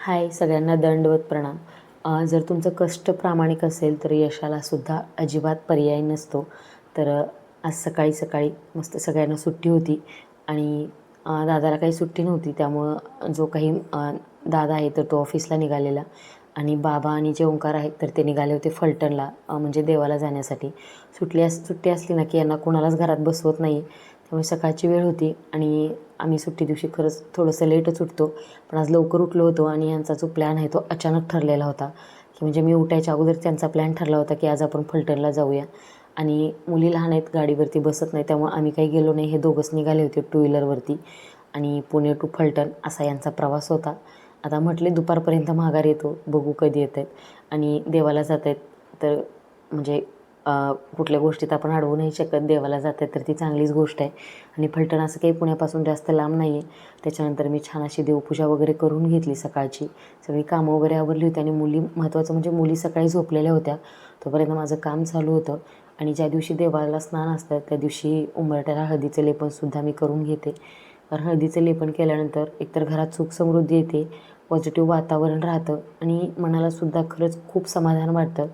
हाय सगळ्यांना दंडवत प्रणाम. जर तुमचं कष्ट प्रामाणिक असेल तर यशाला सुद्धा अजिबात पर्याय नसतो. तर आज सकाळी सकाळी मस्त सगळ्यांना सुट्टी होती आणि दादाला काही सुट्टी नव्हती. त्यामुळं जो काही दादा आहे तर तो ऑफिसला निघालेला आणि बाबा आणि जे ओंकार आहेत तर ते निघाले होते फलटणला म्हणजे देवाला जाण्यासाठी. सुटली अस सुट्टी असली ना की यांना कोणालाच घरात बसवत नाही त्यामुळे सकाळची वेळ होती आणि आम्ही सुट्टी दिवशी खरंच थोडंसं लेटच उठतो. पण आज लवकर उठलो होतो आणि यांचा जो प्लॅन आहे तो अचानक ठरलेला होता. की म्हणजे मी उठायच्या अगोदर त्यांचा प्लॅन ठरला होता की आज आपण फलटणला जाऊया. आणि मुली लहान आहेत गाडीवरती बसत नाही त्यामुळे आम्ही काही गेलो नाही. हे दोघंच निघाले होते टू व्हीलरवरती आणि पुणे टू फलटण असा यांचा प्रवास होता. आता म्हटले दुपारपर्यंत माघार येतो बघू कधी येत आहेत आणि देवाला जात आहेत तर म्हणजे कुठल्या गोष्टीत आपण अडवू नाही शकत देवाला जात आहेत तर ती चांगलीच गोष्ट आहे. आणि फलटण असं काही पुण्यापासून जास्त लांब नाही आहे त्याच्यानंतर मी छान अशी देवपूजा वगैरे करून घेतली सकाळची. सगळी कामं वगैरे आवरली होती आणि मुली महत्त्वाचं म्हणजे मुली सकाळी झोपलेल्या होत्या. तोपर्यंत माझं काम चालू होतं. आणि ज्या दिवशी देवाला स्नान असतं त्या दिवशी उंबरट्याला हळदीचं लेपनसुद्धा मी करून घेते. कारण हळदीचं लेपन केल्यानंतर एकतर घरात सुख समृद्धी येते पॉझिटिव्ह वातावरण राहतं आणि मनालासुद्धा खरंच खूप समाधान वाटतं.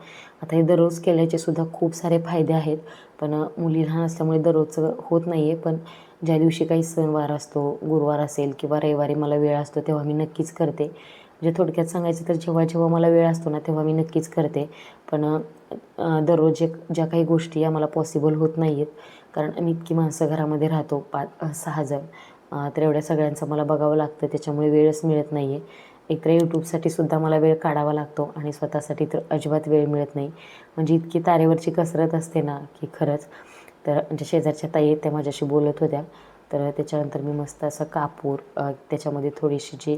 आता हे दररोज केल्याचे सुद्धा खूप सारे फायदे आहेत. पण मुली लहान असल्यामुळे दररोजचं होत नाही आहे पण ज्या दिवशी काही सणवार असतो गुरुवार असेल किंवा रविवारी मला वेळ असतो तेव्हा मी नक्कीच करते. म्हणजे थोडक्यात सांगायचं तर जेव्हा जेव्हा मला वेळ असतो ना तेव्हा मी नक्कीच करते. पण दररोज जे ज्या काही गोष्टी या मला पॉसिबल होत नाही आहेत कारण आम्ही इतकी माणसं घरामध्ये राहतो पाच सहा जण. तर एवढ्या सगळ्यांचं मला बघावं लागतं त्याच्यामुळे वेळच मिळत नाही आहे एकतर यूट्यूबसाठी सुद्धा मला वेळ काढावा लागतो आणि स्वतःसाठी तर अजिबात वेळ मिळत नाही. म्हणजे इतकी तारेवरची कसरत असते ना की खरंच. तर म्हणजे शेजारच्या ताई आहेत त्या माझ्याशी बोलत होत्या. तर त्याच्यानंतर मी मस्त असं कापूर त्याच्यामध्ये थोडीशी जी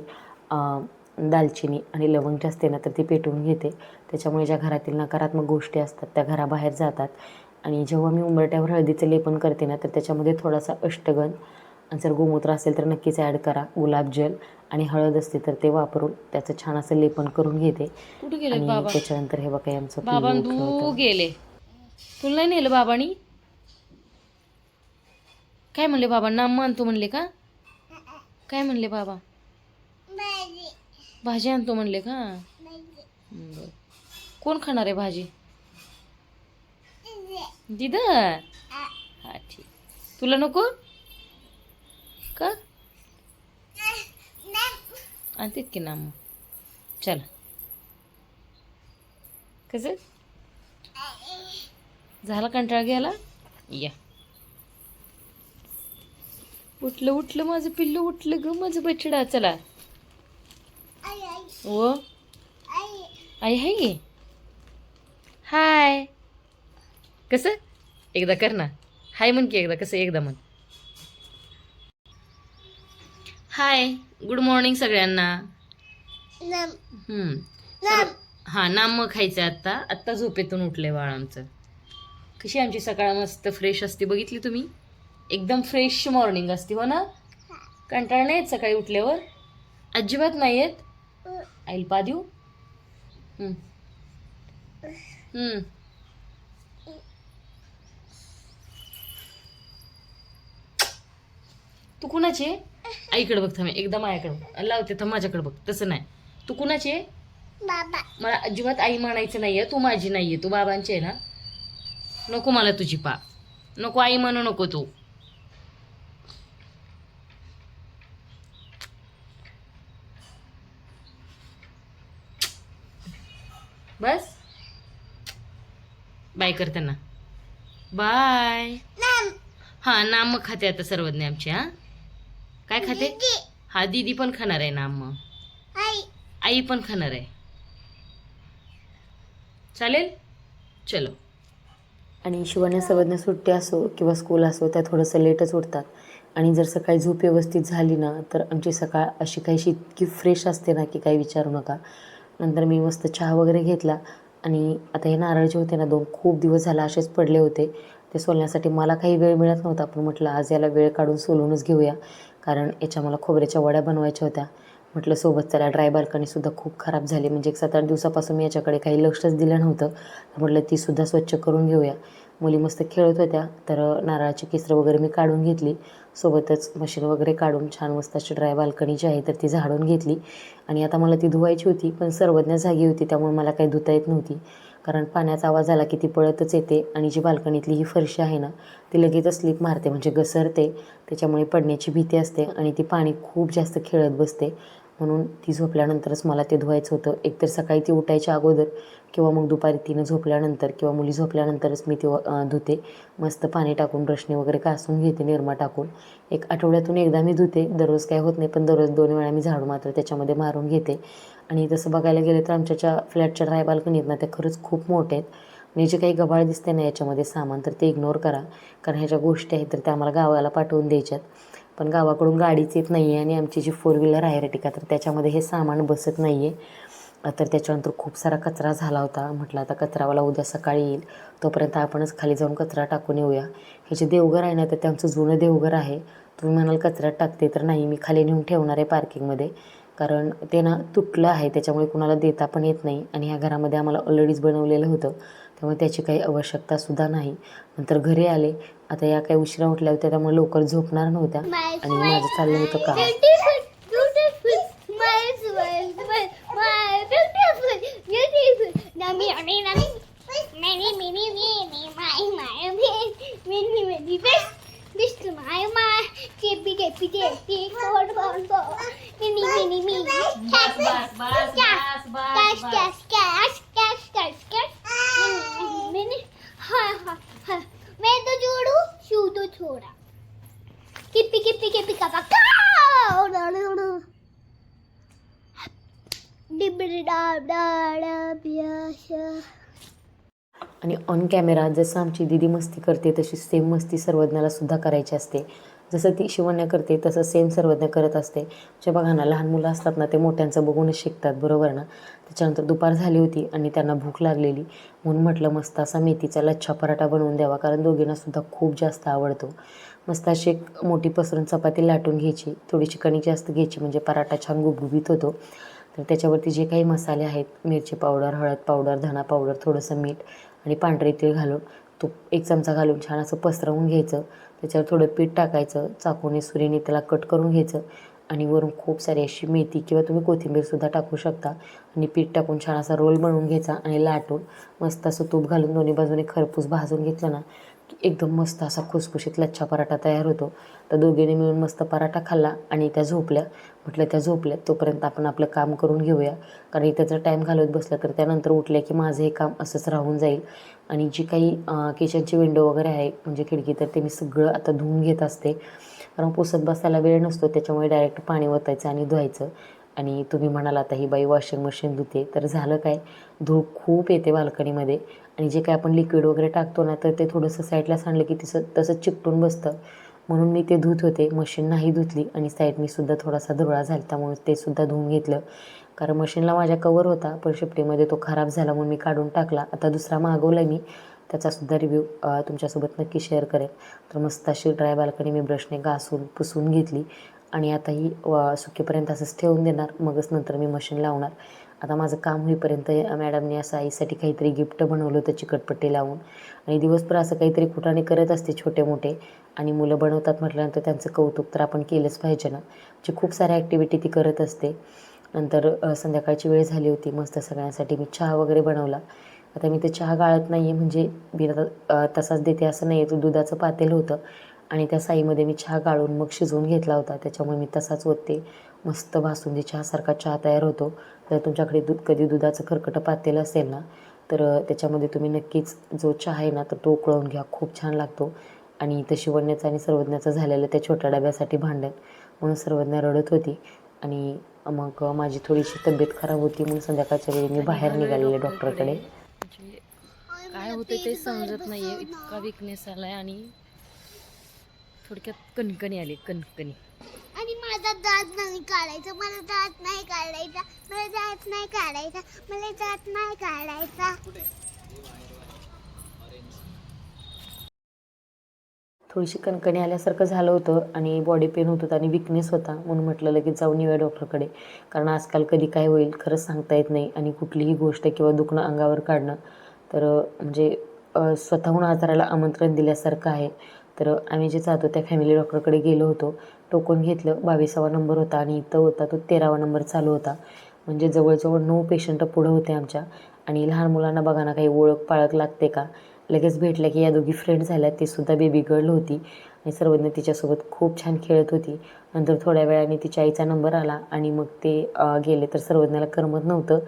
दालचिनी आणि लवंग जी असते ना तर ती पेटवून घेते. त्याच्यामुळे ज्या घरातील नकारात्मक गोष्टी असतात त्या घराबाहेर जातात. आणि जेव्हा मी उंबरट्यावर हळदीचं लेपन करते ना तर त्याच्यामध्ये थोडासा अष्टगन जर गोमूत्र असेल तर नक्कीच ॲड करा. गुलाबजल आणि हळद असते तर ते वापरून त्याचं छान असं लेपन करून घेते. कुठे गेले आणि बाबा? त्याच्यानंतर हे बघा आमचं बाबा पिल्लू उठलं तू होतं. गेले. तुला नाही नेलं बाबानी? काय म्हणले बाबा? नाम आणतो म्हणले का? काय म्हणले बाबा? भाजी आणतो म्हणले का? बरं. कोण खाणार आहे भाजी? दिद हा ठीक. तुला नको? का? आणतेत की नाम. चला. कसं? झाला कंटाळा घ्यायला? या. उठलं उठलं माझं पिल्लू उठलं ग माझं बछडा. चला. व आई. हाय गे हाय. कसं? एकदा कर ना. हाय म्हण की एकदा कसं? एकदा म्हण. हाय गुड मॉर्निंग सगळ्यांना. हा नाम मग खायचं आत्ता आत्ता झोपेतून उठले बाळ आमचं. कशी आमची सकाळ? मस्त फ्रेश असते. बघितली तुम्ही? एकदम फ्रेश मॉर्निंग असते हो ना? कंटाळा नाही येत सकाळी उठल्यावर? अजिबात नाही येत? आईल पा देऊ. तू कुणाची आहे? आईकडे बघ थांब एकदा माझ्याकडे बघ. लावते तर माझ्याकडे बघ. तसं नाही. तू कुणाची आहे? मला अजिबात आई म्हणायचं नाहीये तू माझी नाहीये तू बाबांची आहे ना? नको मला तुझी पा. नको आई म्हणू नको तू. बस. बाय कर त्यांना. बाय. हा नाम खाते आता सर्वज्ञ आमची हा. काय खाते? हा दीदी पण खाणार आहे नाम मग. आई. पण खाणार आहे. चालेल? चलो. आणि शिवाने सर्वज्ञ सुट्टी असो किंवा स्कूल असो त्या थोडंसं लेटच उठतात. आणि जर सकाळी झोप व्यवस्थित झाली ना तर आमची सकाळ अशी काहीशी इतकी फ्रेश असते ना की काही विचारू नका. नंतर मी मस्त चहा वगैरे घेतला. आणि आता हे नारळ जे होते ना दोन खूप दिवस झाला असेच पडले होते. ते सोलण्यासाठी मला काही वेळ मिळत नव्हता पण म्हटलं आज याला वेळ काढून सोलूनच घेऊया. कारण याच्या मला खोबऱ्याच्या वड्या बनवायच्या होत्या. म्हटलं सोबत त्याला ड्राय बाल्कनीसुद्धा खूप खराब झाली. म्हणजे एक सात आठ दिवसापासून मी याच्याकडे काही लक्षच दिलं नव्हतं. म्हटलं तीसुद्धा स्वच्छ करून घेऊया. मुली मस्त खेळत होत्या. तर नारळाची केसरं वगैरे मी काढून घेतली. सोबतच मशीन वगैरे काढून छान मस्त अशी ड्राय बाल्कनी जी आहे तर ती झाडून घेतली. आणि आता मला ती धुवायची होती पण सर्वज्ञ जागी होती त्यामुळे मला काही धुता येत नव्हती. कारण पाण्याचा आवाज आला की ती पळतच येते आणि जी बाल्कनीतली ही फरशी आहे ना ती लगेचच स्लिप मारते म्हणजे घसरते. त्याच्यामुळे पडण्याची भीती असते आणि ती पाणी खूप जास्त खेळत बसते. म्हणून ती झोपल्यानंतरच मला ते धुवायचं होतं. एकतर सकाळी ती उठायच्या अगोदर किंवा मग दुपारी तिनं झोपल्यानंतर किंवा मुली झोपल्यानंतरच मी ती धुते. मस्त पाणी टाकून ब्रशने वगैरे कासून घेते निरमा टाकून. एक आठवड्यातून एकदा मी धुते. दररोज काय होत नाही पण दररोज दोन वेळा मी झाडू मात्र त्याच्यामध्ये मारून घेते. आणि तसं बघायला गेलं तर आमच्याच्या फ्लॅटच्या ड्राय बाल्कनीत ना त्या खरंच खूप मोठ्या आहेत. आणि जे काही गबाळ दिसते ना याच्यामध्ये सामान तर ते इग्नोर करा. कारण ह्या ज्या गोष्टी आहेत तर त्या आम्हाला गावाला पाठवून द्यायच्यात. पण गावाकडून गाडीच येत नाही आहे आणि आमची जी फोर व्हीलर आहे रेटिका तर त्याच्यामध्ये हे सामान बसत नाही आहे तर त्याच्यानंतर खूप सारा कचरा झाला होता. म्हटलं आता कचरावाला उद्या सकाळी येईल. तोपर्यंत आपणच खाली जाऊन कचरा टाकून येऊया. हे जे देवघर आहे ना तर ते आमचं जुनं देवघर आहे. तुम्ही म्हणाल कचऱ्यात टाकते तर नाही मी खाली नेऊन ठेवणार आहे पार्किंगमध्ये कारण ते ना तुटलं आहे त्याच्यामुळे कुणाला देता पण येत नाही. आणि ह्या घरामध्ये आम्हाला ऑलरेडीच बनवलेलं होतं. त्यामुळे त्याची काही आवश्यकतासुद्धा नाही. नंतर घरी आले. आता या काही उशिरा उठल्या होत्या त्यामुळे लवकर झोपणार नव्हत्या. आणि माझं चाललं होतं का आणि ऑन कॅमेरा जसं आमची दिदी मस्ती करते तशी सेम मस्ती सर्वज्ञाला सुद्धा करायची असते. जसं ती शिवण्या करते तसं सेम सर्वज्ञ करत असते. म्हणजे बघा ना लहान मुलं असतात ना ते मोठ्यांचं बघूनच शिकतात बरोबर ना? त्याच्यानंतर दुपार झाली होती आणि त्यांना भूक लागलेली. म्हणून म्हटलं मस्त असा मेथीचा लच्छा पराठा बनवून द्यावा कारण दोघींना सुद्धा खूप जास्त आवडतो. मस्त अशी एक मोठी पसरून चपाती लाटून घ्यायची थोडीशी कणिक जास्त घ्यायची म्हणजे पराठा छान गुबगुबीत होतो. तर त्याच्यावरती जे काही मसाले आहेत मिरची पावडर हळद पावडर धना पावडर थोडंसं मीठ आणि पांढरे तीळ घालून तूप एक चमचा घालून छान असं पसरवून घ्यायचं. त्याच्यावर थोडं पीठ टाकायचं चाकूने सुरीने त्याला कट करून घ्यायचं आणि वरून खूप सारी अशी मेथी किंवा तुम्ही कोथिंबीरसुद्धा टाकू शकता आणि पीठ टाकून छान असा रोल बनवून घ्यायचा आणि लाटून मस्त असं तूप घालून दोन्ही बाजूने खरपूस भाजून घेतलं ना एकदम मस्त असा खुसखुशीत लच्छा पराठा तयार होतो. तर दोघींनी मिळून मस्त पराठा खाल्ला आणि त्या झोपल्या. म्हटलं त्या झोपल्या तोपर्यंत आपण आपलं काम करून घेऊया. कारण इथं जर टाईम घालवत बसलं तर त्यानंतर उठल्या की माझं हे काम असंच राहून जाईल. आणि जी काही किचनची विंडो वगैरे आहे म्हणजे खिडकी तर ते मी सगळं आता धुवून घेत असते. कारण पुसत बसायला वेळ नसतो त्याच्यामुळे डायरेक्ट पाणी ओतायचं आणि धुवायचं. आणि तुम्ही म्हणाल आता ही बाई वॉशिंग मशीन धुते तर झालं काय? धूळ खूप येते बाल्कनीमध्ये. आणि जे काय आपण लिक्विड वगैरे टाकतो ना तर ते थोडंसं साईडला सांडलं की तसं तसं चिकटून बसतं. म्हणून मी ते धुत होते. मशीन नाही धुतली आणि साईडनी सुद्धा थोडासा धुळा झाला त्यामुळे ते सुद्धा धुवून घेतलं. कारण मशीनला माझ्या कवर होता पण शिफ्टीमध्ये तो खराब झाला म्हणून मी काढून टाकला. आता दुसरा मागवला मी. त्याचासुद्धा रिव्ह्यू तुमच्यासोबत नक्की शेअर करेन. तर मस्त अशी ड्राय बाल्कनी मी ब्रशने घासून पुसून घेतली. आणि आता ही व सुकेपर्यंत असंच ठेवून देणार. मगच नंतर मी मशीन लावणार. आता माझं काम होईपर्यंत मॅडमने असं आईसाठी काहीतरी गिफ्ट बनवलं होतं चिकटपट्टी लावून. आणि दिवसभर असं काहीतरी कुठाने करत असते छोटे मोठे आणि मुलं बनवतात म्हटल्यानंतर त्यांचं कौतुक तर आपण केलंच पाहिजे ना. म्हणजे खूप साऱ्या ॲक्टिव्हिटी ती करत असते. नंतर संध्याकाळची वेळ झाली होती. मस्त सगळ्यांसाठी मी चहा वगैरे बनवला. आता मी ते चहा गाळत नाही आहे म्हणजे बिना तसाच देते असं नाही आहे तो दुधाचं पातेल होतं. आणि त्या साईमध्ये मी चहा गाळून मग शिजवून घेतला होता. त्याच्यामुळे मी तसाच ओतते. मस्त बासुंदी चहासारखा चहा तयार होतो. जर तुमच्याकडे दूध कधी दुधाचं खरकटं पातेलं असेल ना तर त्याच्यामध्ये तुम्ही नक्कीच जो चहा आहे ना तर तो उकळवून घ्या. खूप छान लागतो. आणि इथं शिवण्याचं आणि सर्वज्ञाचं झालेलं त्या छोट्या डब्यासाठी भांडण. म्हणून सर्वज्ञ रडत होती. आणि मग माझी थोडीशी तब्येत खराब होती. म्हणून संध्याकाळच्या वेळी मी बाहेर निघालेले डॉक्टरकडे म्हणजे काय होते ते समजत नाहीये. इतका विकनेस आलाय आणि थोडक्यात कणकणी आली कणकणी. आणि माझा दात नाही काढायचा मला दात नाही काढायचा मला दात नाही काढायचा मला दात नाही काढायचा. थोडीशी कणकणी आल्यासारखं झालं होतं आणि बॉडी पेन होत होतं आणि विकनेस होता म्हणून म्हटलं लगेच जाऊन येऊया डॉक्टरकडे कारण आजकाल कधी काय होईल खरंच सांगता येत नाही आणि कुठलीही गोष्ट किंवा दुखणं अंगावर काढणं तर म्हणजे स्वतःहून आजाराला आमंत्रण दिल्यासारखं आहे. तर आम्ही जे जातो त्या फॅमिली डॉक्टरकडे गेलो होतो. टोकन घेतलं बावीसावा नंबर होता आणि इथं होता तो तेरावा नंबर चालू होता. म्हणजे जवळजवळ नऊ पेशंट पुढं होते आमच्या. आणि लहान मुलांना बघा ना काही ओळख पाळख लागते का? लगेच भेटल्या की या दोघी फ्रेंड झाल्या ती सुद्धा बेबी गर्ल होती. आणि सर्वज्ञ तिच्यासोबत खूप छान खेळत होती. नंतर थोड्या वेळाने तिच्या आईचा नंबर आला आणि मग ते गेले. तर सर्वज्ञाला करमत नव्हतं.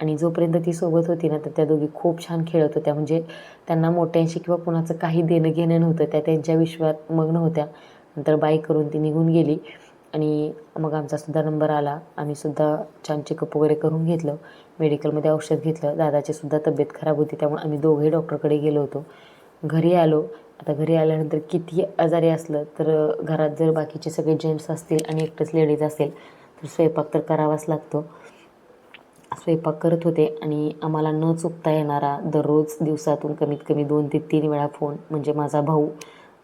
आणि जोपर्यंत ती सोबत होती ना तर त्या दोघी खूप छान खेळत होत्या. म्हणजे त्यांना मोठ्यांशी किंवा कुणाचं काही देणं घेणं नव्हतं. त्या त्यांच्या विश्वात मग्न होत्या. नंतर बाईक करून ती निघून गेली. आणि मग आमचासुद्धा नंबर आला. आम्हीसुद्धा छान चेकअप वगैरे करून घेतलं. मेडिकलमध्ये औषध घेतलं. दादाची सुद्धा तब्येत खराब होती त्यामुळे आम्ही दोघेही डॉक्टरकडे गेलो होतो. घरी आलो. आता घरी आल्यानंतर किती आजारी असलं तर घरात जर बाकीचे सगळे जेंट्स असतील आणि एकटंच लेडीज असेल तर स्वयंपाक तर करावाच लागतो. स्वयंपाक करत होते आणि आम्हाला न चुकता येणारा दररोज दिवसातून कमीत कमी दोन ते तीन वेळा फोन म्हणजे माझा भाऊ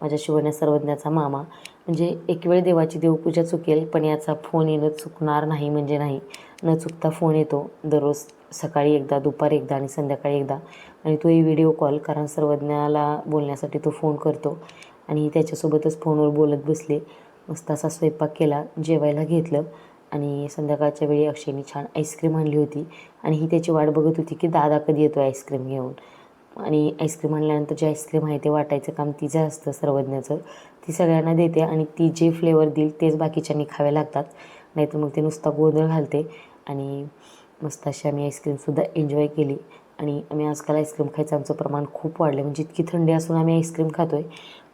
माझ्या शिवण्या सर्वज्ञाचा मामा. म्हणजे एक वेळ देवाची देवपूजा चुकेल पण याचा फोन येणं चुकणार नाही म्हणजे नाही. न चुकता फोन येतो दररोज सकाळी एकदा दुपारी एकदा आणि संध्याकाळी एकदा. आणि तोही व्हिडिओ कॉल कारण सर्वज्ञाला बोलण्यासाठी तो फोन करतो. आणि त्याच्यासोबतच फोनवर बोलत बसले. मस्त असा स्वयंपाक केला जेवायला घेतलं. आणि संध्याकाळच्या वेळी अक्षयनी छान आईस्क्रीम आणली होती. आणि ही त्याची वाट बघत होती की दादा कधी येतो आईस्क्रीम घेऊन. आणि आईस्क्रीम आणल्यानंतर जे आईस्क्रीम आहे ते वाटायचं काम तिचं असतं सर्वज्ञाचं ती सगळ्यांना देते आणि ती जे फ्लेवर देईल तेच बाकीच्यांनी खावे लागतात. नाहीतर मग ते नुसता गोंधळ घालते आणि मस्त अशी आम्ही आईस्क्रीमसुद्धा एन्जॉय केली. आणि आम्ही आजकाल आईस्क्रीम खायचं आमचं प्रमाण खूप वाढलं म्हणजे इतकी थंडी असून आम्ही आईस्क्रीम खातो आहे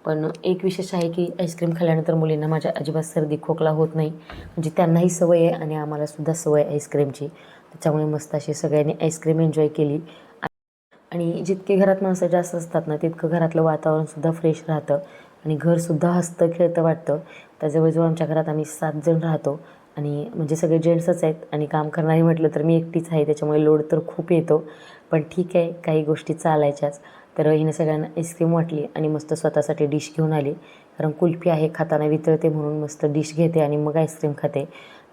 पण एक विशेष आहे की आईस्क्रीम खाल्ल्यानंतर मुलींना माझ्या अजिबात सर्दी खोकला होत नाही. म्हणजे त्यांनाही सवय आहे आणि आम्हालासुद्धा सवय आहे आईस्क्रीमची. त्याच्यामुळे मस्त अशी सगळ्यांनी आईस्क्रीम एन्जॉय केली. आणि जितके घरात माणसं जास्त असतात ना तितकं घरातलं वातावरणसुद्धा फ्रेश राहतं. आणि घरसुद्धा हसतं खेळतं वाटतं. तर जवळजवळ आमच्या घरात आम्ही सात जण राहतो आणि म्हणजे सगळे जेंट्सच आहेत आणि काम करणारी म्हटलं तर मी एकटीच आहे त्याच्यामुळे लोड तर खूप येतो. पण ठीक आहे काही गोष्टी चालायच्याच. तर हिने सगळ्यांना आईस्क्रीम वाटली आणि मस्त स्वतःसाठी डिश घेऊन आली. कारण कुल्फी आहे खाताना वितळते म्हणून मस्त डिश घेते आणि मग आईस्क्रीम खाते.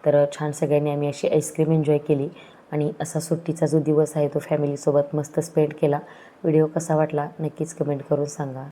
तर छान सगळ्यांनी आम्ही अशी आईस्क्रीम एन्जॉय केली आणि असा सुट्टीचा जो दिवस आहे तो फॅमिलीसोबत मस्त स्पेंड केला. व्हिडिओ कसा वाटला नक्कीच कमेंट करून सांगा.